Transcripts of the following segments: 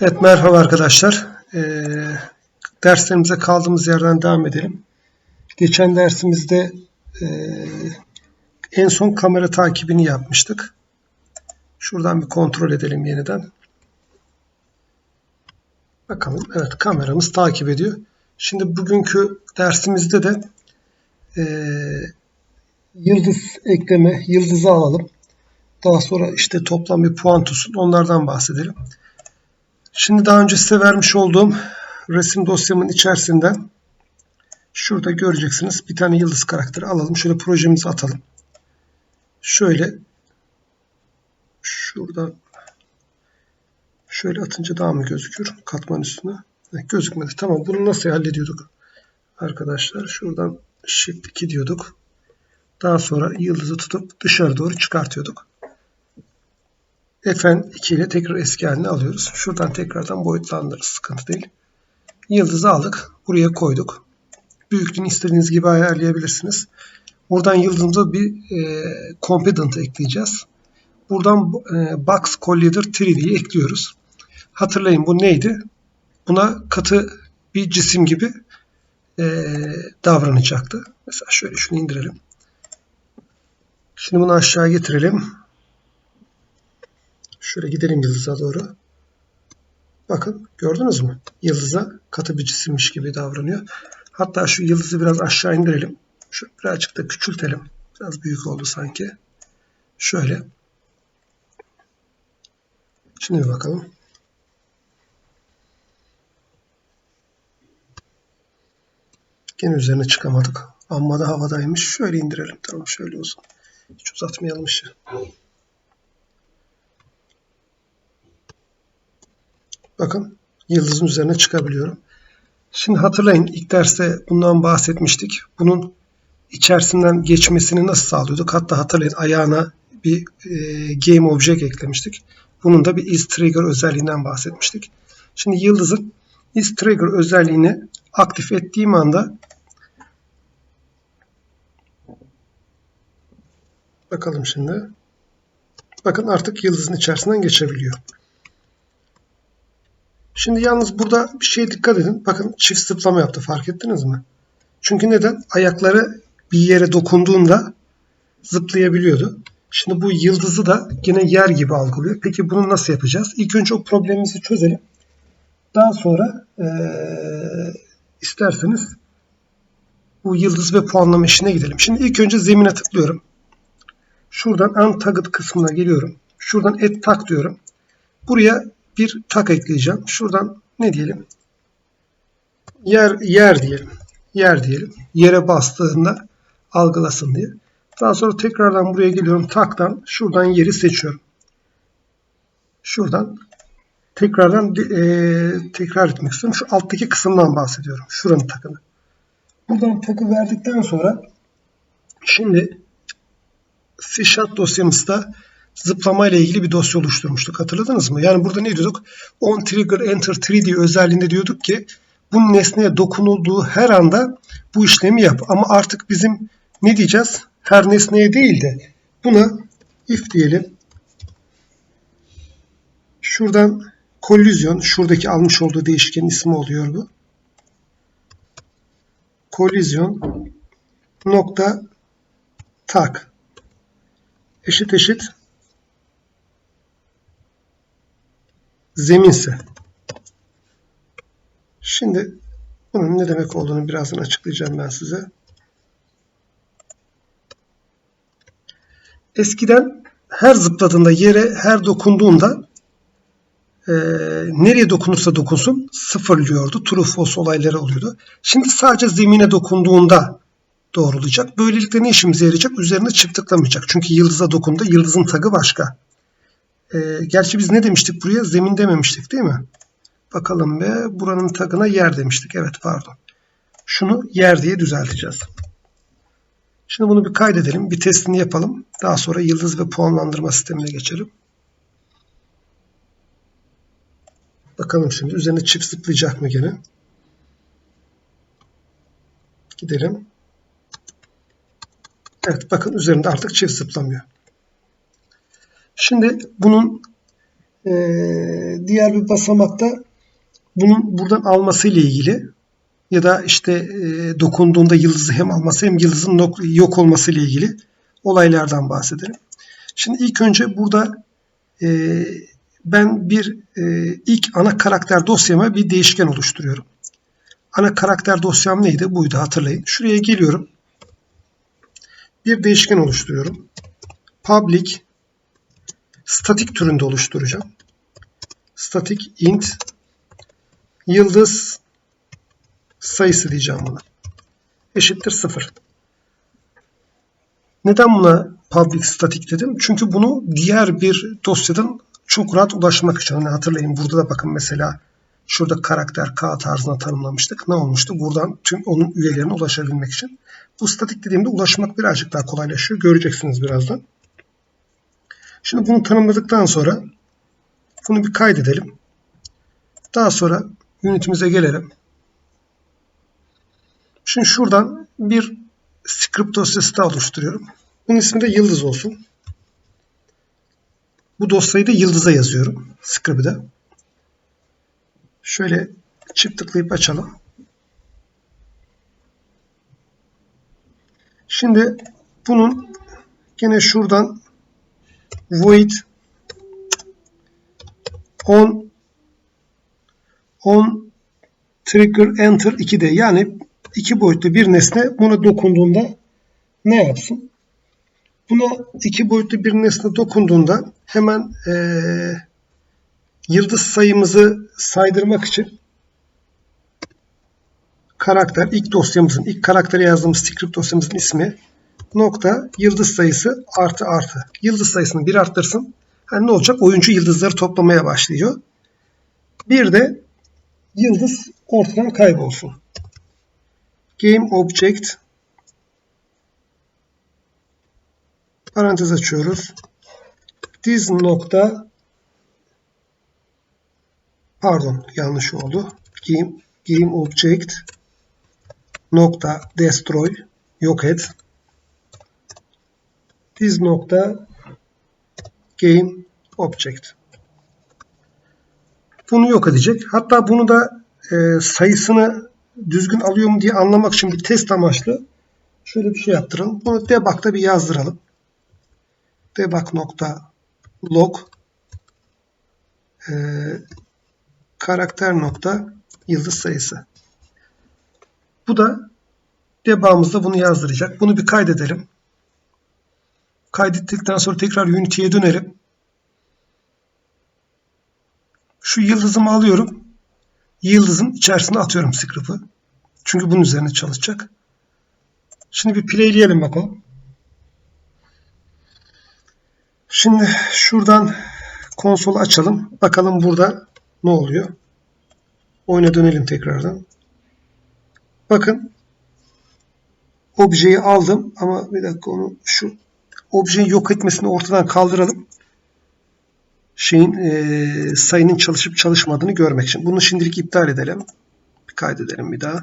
Evet merhaba arkadaşlar. Ee, derslerimize kaldığımız yerden devam edelim. Geçen dersimizde e, en son kamera takibini yapmıştık. Şuradan bir kontrol edelim yeniden. Bakalım. Evet kameramız takip ediyor. Şimdi bugünkü dersimizde de e, yıldız ekleme, yıldızı alalım. Daha sonra işte toplam bir puan tutsun. Onlardan bahsedelim. Şimdi daha önce size vermiş olduğum resim dosyamın içerisinden şurada göreceksiniz. Bir tane yıldız karakteri alalım. Şöyle projemizi atalım. Şöyle şuradan şöyle atınca daha mı gözüküyor? Katman üstüne. Gözükmedi. Tamam. Bunu nasıl hallediyorduk? Arkadaşlar şuradan Shift 2 diyorduk. Daha sonra yıldızı tutup dışarı doğru çıkartıyorduk. Fn2 ile tekrar eski haline alıyoruz. Şuradan tekrardan boyutlandırırız. Sıkıntı değil. Yıldızı aldık. Buraya koyduk. Büyüklüğünü istediğiniz gibi ayarlayabilirsiniz. Buradan yıldızımıza bir e, component ekleyeceğiz. Buradan e, Box Collider 3D'yi ekliyoruz. Hatırlayın bu neydi? Buna katı bir cisim gibi e, davranacaktı. Mesela şöyle şunu indirelim. Şimdi bunu aşağı getirelim. Şöyle gidelim yıldıza doğru. Bakın gördünüz mü? Yıldıza katı bir cisimmiş gibi davranıyor. Hatta şu yıldızı biraz aşağı indirelim. Şu birazcık da küçültelim. Biraz büyük oldu sanki. Şöyle. Şimdi bir bakalım. Gene üzerine çıkamadık. Amma da havadaymış. Şöyle indirelim. Tamam şöyle olsun. Hiç uzatmayalım işi. Bakın yıldızın üzerine çıkabiliyorum. Şimdi hatırlayın ilk derste bundan bahsetmiştik. Bunun içerisinden geçmesini nasıl sağlıyorduk? Hatta hatırlayın ayağına bir e, game object eklemiştik. Bunun da bir is trigger özelliğinden bahsetmiştik. Şimdi yıldızın is trigger özelliğini aktif ettiğim anda bakalım şimdi. Bakın artık yıldızın içerisinden geçebiliyor. Şimdi yalnız burada bir şeye dikkat edin. Bakın çift zıplama yaptı fark ettiniz mi? Çünkü neden? Ayakları bir yere dokunduğunda zıplayabiliyordu. Şimdi bu yıldızı da yine yer gibi algılıyor. Peki bunu nasıl yapacağız? İlk önce o problemimizi çözelim. Daha sonra ee, isterseniz bu yıldız ve puanlama işine gidelim. Şimdi ilk önce zemine tıklıyorum. Şuradan untagged kısmına geliyorum. Şuradan add tag diyorum. Buraya bir tak ekleyeceğim. Şuradan ne diyelim? Yer yer diyelim. Yer diyelim. Yere bastığında algılasın diye. Daha sonra tekrardan buraya geliyorum. Taktan şuradan yeri seçiyorum. Şuradan tekrardan e, tekrar etmek istiyorum. Şu alttaki kısımdan bahsediyorum. Şuranın takını. Buradan takı verdikten sonra şimdi C dosyamızda zıplama ile ilgili bir dosya oluşturmuştuk. Hatırladınız mı? Yani burada ne diyorduk? On trigger enter 3D özelliğinde diyorduk ki bu nesneye dokunulduğu her anda bu işlemi yap. Ama artık bizim ne diyeceğiz? Her nesneye değil de buna if diyelim. Şuradan kolizyon, şuradaki almış olduğu değişkenin ismi oluyor bu. Kolizyon nokta tak eşit eşit zeminse. Şimdi bunun ne demek olduğunu birazdan açıklayacağım ben size. Eskiden her zıpladığında yere, her dokunduğunda e, nereye dokunursa dokunsun sıfırlıyordu. True false olayları oluyordu. Şimdi sadece zemine dokunduğunda doğrulayacak. Böylelikle ne işimize yarayacak? Üzerine çift. Çünkü yıldıza dokundu. Yıldızın tagı başka. E, gerçi biz ne demiştik buraya? Zemin dememiştik değil mi? Bakalım ve buranın tagına yer demiştik. Evet pardon. Şunu yer diye düzelteceğiz. Şimdi bunu bir kaydedelim. Bir testini yapalım. Daha sonra yıldız ve puanlandırma sistemine geçelim. Bakalım şimdi üzerine çift zıplayacak mı gene? Gidelim. Evet bakın üzerinde artık çift zıplamıyor. Şimdi bunun Ee, diğer bir basamakta bunun buradan alması ile ilgili ya da işte e, dokunduğunda yıldızı hem alması hem yıldızın yok olması ile ilgili olaylardan bahsedelim. Şimdi ilk önce burada e, ben bir e, ilk ana karakter dosyama bir değişken oluşturuyorum. Ana karakter dosyam neydi? Buydu hatırlayın. Şuraya geliyorum. Bir değişken oluşturuyorum. Public statik türünde oluşturacağım. Static int yıldız sayısı diyeceğim buna. Eşittir 0. Neden buna public static dedim? Çünkü bunu diğer bir dosyadan çok rahat ulaşmak için. Hani hatırlayın burada da bakın mesela şurada karakter K tarzına tanımlamıştık. Ne olmuştu? Buradan tüm onun üyelerine ulaşabilmek için. Bu statik dediğimde ulaşmak birazcık daha kolaylaşıyor. Göreceksiniz birazdan. Şimdi bunu tanımladıktan sonra bunu bir kaydedelim. Daha sonra unitimize gelelim. Şimdi şuradan bir script dosyası da oluşturuyorum. Bunun ismi de yıldız olsun. Bu dosyayı da yıldıza yazıyorum. Script'e. Şöyle çift tıklayıp açalım. Şimdi bunun gene şuradan void on on trigger enter 2'de yani iki boyutlu bir nesne buna dokunduğunda ne yapsın? Buna iki boyutlu bir nesne dokunduğunda hemen ee, yıldız sayımızı saydırmak için karakter ilk dosyamızın ilk karakteri yazdığımız script dosyamızın ismi nokta yıldız sayısı artı artı. Yıldız sayısını bir arttırsın. Yani ne olacak? Oyuncu yıldızları toplamaya başlıyor. Bir de yıldız ortadan kaybolsun. Game object parantez açıyoruz. This nokta pardon yanlış oldu. Game, game object nokta destroy yok et. This nokta game object. Bunu yok edecek. Hatta bunu da e, sayısını düzgün alıyor mu diye anlamak için bir test amaçlı şöyle bir şey yaptıralım. Bunu debug'da bir yazdıralım. Debug nokta log e, karakter nokta yıldız sayısı. Bu da debug'ımızda bunu yazdıracak. Bunu bir kaydedelim. Kaydettikten sonra tekrar Unity'ye dönelim. Şu yıldızımı alıyorum. Yıldızın içerisine atıyorum script'ı. Çünkü bunun üzerine çalışacak. Şimdi bir playleyelim bakalım. Şimdi şuradan konsolu açalım. Bakalım burada ne oluyor. Oyuna dönelim tekrardan. Bakın objeyi aldım ama bir dakika onu şu objeyi yok etmesini ortadan kaldıralım. Şeyin e, sayının çalışıp çalışmadığını görmek için. Bunu şimdilik iptal edelim. Bir kaydedelim bir daha.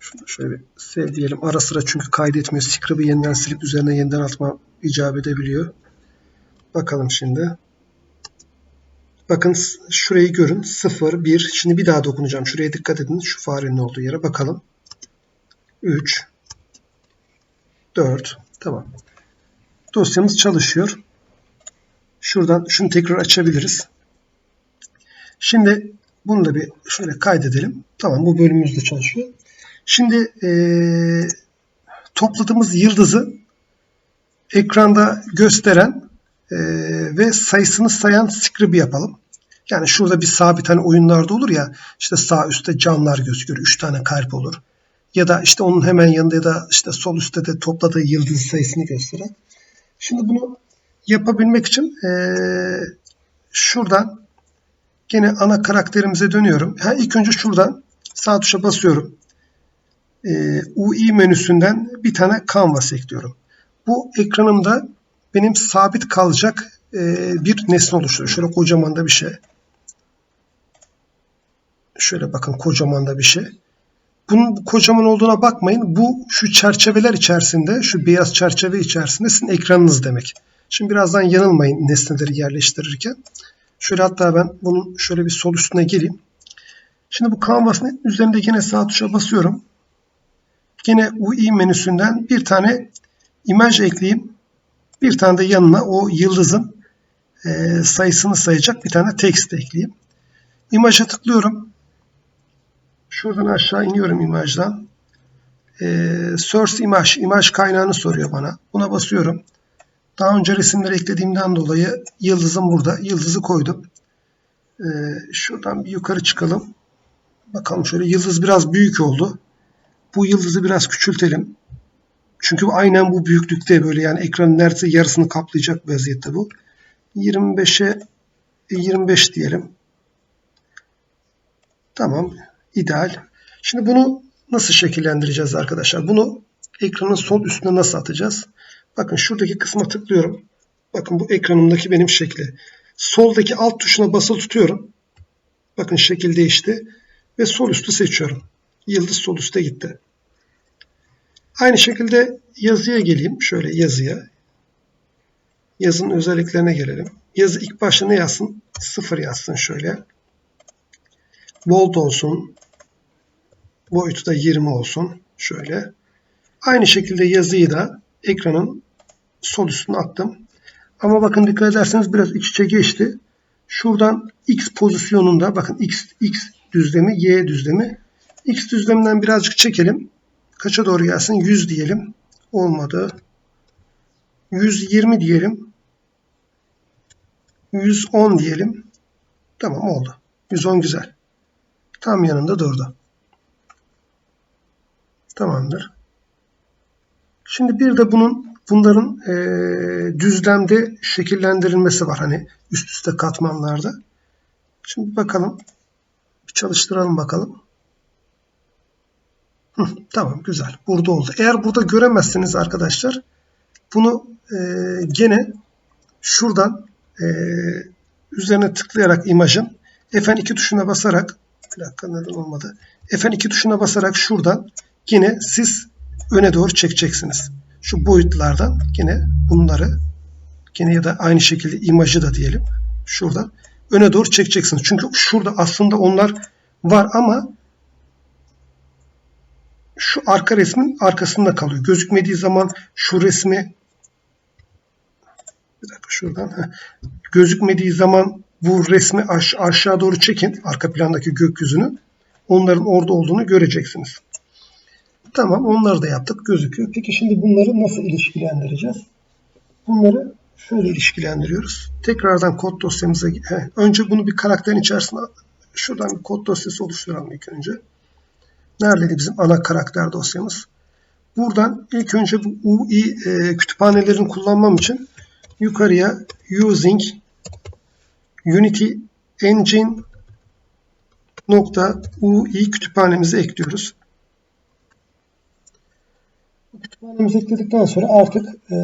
Şunu şöyle bir sev diyelim. Ara sıra çünkü kaydetmiyor. Script'ı yeniden silip üzerine yeniden atma icap edebiliyor. Bakalım şimdi. Bakın şurayı görün. 0, 1. Şimdi bir daha dokunacağım. Şuraya dikkat edin. Şu farenin olduğu yere bakalım. 3 4 Tamam. Dosyamız çalışıyor. Şuradan şunu tekrar açabiliriz. Şimdi bunu da bir şöyle kaydedelim. Tamam bu bölümümüz de çalışıyor. Şimdi ee, topladığımız yıldızı ekranda gösteren e, ve sayısını sayan script'i yapalım. Yani şurada bir sabit hani oyunlarda olur ya işte sağ üstte canlar gözüküyor. 3 tane kalp olur. Ya da işte onun hemen yanında ya da işte sol üstte de topladığı yıldız sayısını gösteren. Şimdi bunu yapabilmek için e, şuradan gene ana karakterimize dönüyorum. Ha, ilk önce şuradan sağ tuşa basıyorum. E, UI menüsünden bir tane canvas ekliyorum. Bu ekranımda benim sabit kalacak e, bir nesne oluşturuyor. Şöyle kocaman da bir şey. Şöyle bakın kocaman da bir şey. Bunun kocaman olduğuna bakmayın. Bu şu çerçeveler içerisinde, şu beyaz çerçeve içerisinde sizin ekranınız demek. Şimdi birazdan yanılmayın nesneleri yerleştirirken. Şöyle hatta ben bunun şöyle bir sol üstüne geleyim. Şimdi bu canvas'ın üzerinde yine sağ tuşa basıyorum. Yine UI menüsünden bir tane imaj ekleyeyim. Bir tane de yanına o yıldızın e, sayısını sayacak bir tane text ekleyeyim. İmaja tıklıyorum. Şuradan aşağı iniyorum imajdan. E, source image, imaj kaynağını soruyor bana. Buna basıyorum. Daha önce resimleri eklediğimden dolayı yıldızım burada. Yıldızı koydum. E, şuradan bir yukarı çıkalım. Bakalım şöyle yıldız biraz büyük oldu. Bu yıldızı biraz küçültelim. Çünkü aynen bu büyüklükte böyle yani ekranın neredeyse yarısını kaplayacak vaziyette bu. 25'e 25 diyelim. Tamam. İdeal. Şimdi bunu nasıl şekillendireceğiz arkadaşlar? Bunu ekranın sol üstüne nasıl atacağız? Bakın şuradaki kısma tıklıyorum. Bakın bu ekranımdaki benim şekli. Soldaki alt tuşuna basılı tutuyorum. Bakın şekil değişti. Ve sol üstü seçiyorum. Yıldız sol üste gitti. Aynı şekilde yazıya geleyim. Şöyle yazıya. Yazının özelliklerine gelelim. Yazı ilk başta ne yazsın? Sıfır yazsın şöyle. Bold olsun. Boyutu da 20 olsun. Şöyle. Aynı şekilde yazıyı da ekranın sol üstüne attım. Ama bakın dikkat ederseniz biraz iç içe geçti. Şuradan X pozisyonunda bakın X, X düzlemi, Y düzlemi. X düzleminden birazcık çekelim. Kaça doğru gelsin? 100 diyelim. Olmadı. 120 diyelim. 110 diyelim. Tamam oldu. 110 güzel. Tam yanında durdu. Tamamdır. Şimdi bir de bunun bunların e, düzlemde şekillendirilmesi var. Hani üst üste katmanlarda. Şimdi bakalım. Bir çalıştıralım bakalım. Hı, tamam güzel. Burada oldu. Eğer burada göremezseniz arkadaşlar bunu e, gene şuradan e, üzerine tıklayarak imajın F2 tuşuna basarak bir dakika neden olmadı. F2 tuşuna basarak şuradan yine siz öne doğru çekeceksiniz. Şu boyutlardan yine bunları yine ya da aynı şekilde imajı da diyelim şuradan öne doğru çekeceksiniz. Çünkü şurada aslında onlar var ama şu arka resmin arkasında kalıyor. Gözükmediği zaman şu resmi bir dakika şuradan gözükmediği zaman bu resmi aş aşağı doğru çekin. Arka plandaki gökyüzünü. Onların orada olduğunu göreceksiniz. Tamam onları da yaptık gözüküyor. Peki şimdi bunları nasıl ilişkilendireceğiz? Bunları şöyle ilişkilendiriyoruz. Tekrardan kod dosyamıza he, önce bunu bir karakterin içerisine şuradan bir kod dosyası oluşturalım ilk önce. Neredeydi bizim ana karakter dosyamız? Buradan ilk önce bu UI e, kütüphanelerini kullanmam için yukarıya using Unity Engine nokta UI kütüphanemizi ekliyoruz. Kütüphanemizi ekledikten sonra artık e,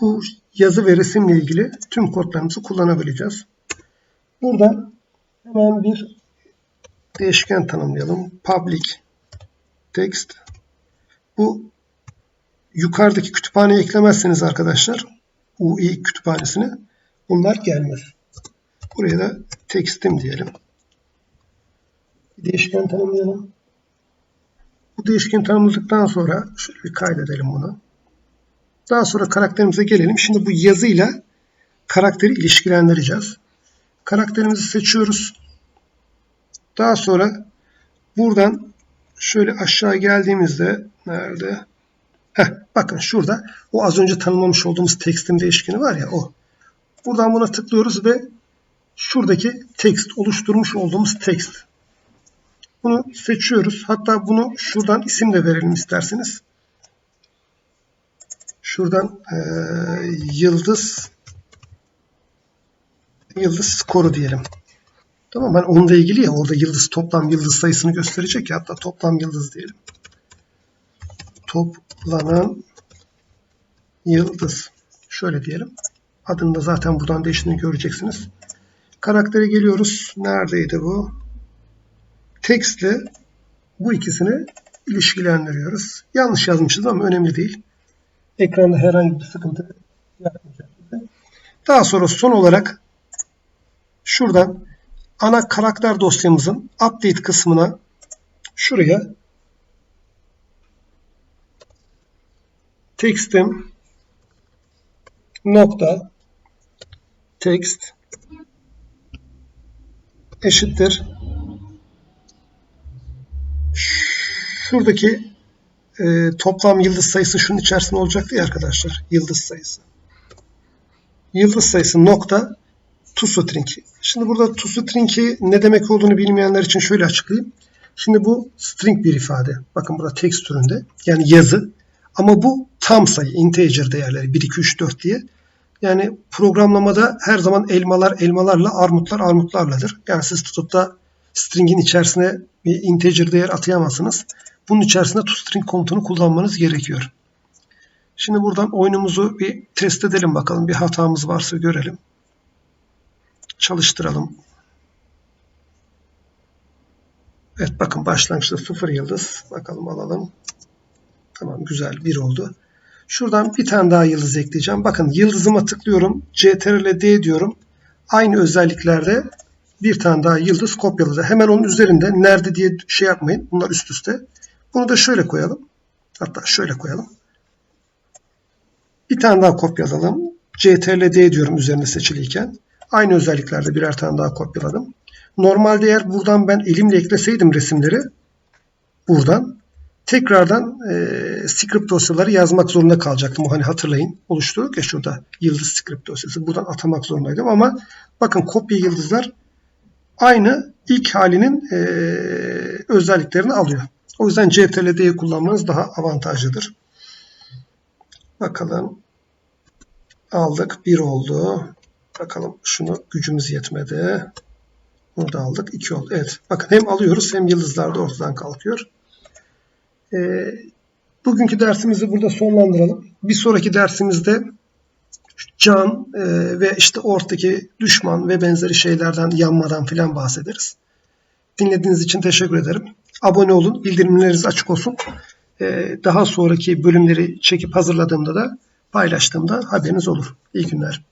bu yazı ve resimle ilgili tüm kodlarımızı kullanabileceğiz. Burada hemen bir değişken tanımlayalım. Public text. Bu yukarıdaki kütüphaneye eklemezseniz arkadaşlar UI kütüphanesine bunlar gelmez. Buraya da text'im diyelim. Bir değişken tanımlayalım. Bu değişken tanımladıktan sonra şöyle bir kaydedelim bunu. Daha sonra karakterimize gelelim. Şimdi bu yazıyla karakteri ilişkilendireceğiz. Karakterimizi seçiyoruz. Daha sonra buradan şöyle aşağı geldiğimizde nerede? Heh, bakın şurada o az önce tanımlamış olduğumuz tekstin değişkeni var ya o. Buradan buna tıklıyoruz ve şuradaki text oluşturmuş olduğumuz text. Bunu seçiyoruz. Hatta bunu şuradan isim de verelim isterseniz. Şuradan e, yıldız yıldız skoru diyelim. Tamam hani onunla ilgili ya orada yıldız toplam yıldız sayısını gösterecek ya hatta toplam yıldız diyelim. Toplanan yıldız. Şöyle diyelim. Adını da zaten buradan değiştiğini göreceksiniz. Karaktere geliyoruz. Neredeydi bu? Text'le Bu ikisini ilişkilendiriyoruz. Yanlış yazmışız ama önemli değil. Ekranda herhangi bir sıkıntı yapmayacak. Daha sonra son olarak şuradan ana karakter dosyamızın update kısmına şuraya textim nokta text eşittir şuradaki e, toplam yıldız sayısı şunun içerisinde olacaktı ya arkadaşlar. Yıldız sayısı. Yıldız sayısı nokta toString. Şimdi burada toString'i ne demek olduğunu bilmeyenler için şöyle açıklayayım. Şimdi bu string bir ifade. Bakın burada text türünde. Yani yazı. Ama bu tam sayı, integer değerleri 1, 2, 3, 4 diye. Yani programlamada her zaman elmalar elmalarla, armutlar armutlarladır. Yani siz tutup da string'in içerisine bir integer değer atayamazsınız. Bunun içerisinde toString komutunu kullanmanız gerekiyor. Şimdi buradan oyunumuzu bir test edelim bakalım. Bir hatamız varsa görelim. Çalıştıralım. Evet bakın başlangıçta 0 yıldız. Bakalım alalım. Tamam güzel 1 oldu. Şuradan bir tane daha yıldız ekleyeceğim. Bakın yıldızıma tıklıyorum. CTRL D diyorum. Aynı özelliklerde bir tane daha yıldız kopyaladı. Hemen onun üzerinde nerede diye şey yapmayın. Bunlar üst üste. Bunu da şöyle koyalım. Hatta şöyle koyalım. Bir tane daha kopyalayalım. CTRL D diyorum üzerinde seçiliyken. Aynı özelliklerde birer tane daha kopyaladım. Normalde eğer buradan ben elimle ekleseydim resimleri buradan tekrardan e, script dosyaları yazmak zorunda kalacaktım. Hani hatırlayın oluşturduk ya şurada yıldız script dosyası. Buradan atamak zorundaydım ama bakın kopya yıldızlar aynı ilk halinin e, özelliklerini alıyor. O yüzden CTRL-D'yi kullanmanız daha avantajlıdır. Bakalım. Aldık. 1 oldu. Bakalım şunu gücümüz yetmedi. Bunu da aldık. 2 oldu. Evet. Bakın hem alıyoruz hem yıldızlar da ortadan kalkıyor. Ee, bugünkü dersimizi burada sonlandıralım. Bir sonraki dersimizde can e, ve işte ortadaki düşman ve benzeri şeylerden yanmadan filan bahsederiz. Dinlediğiniz için teşekkür ederim. Abone olun, bildirimleriniz açık olsun. Ee, daha sonraki bölümleri çekip hazırladığımda da paylaştığımda haberiniz olur. İyi günler.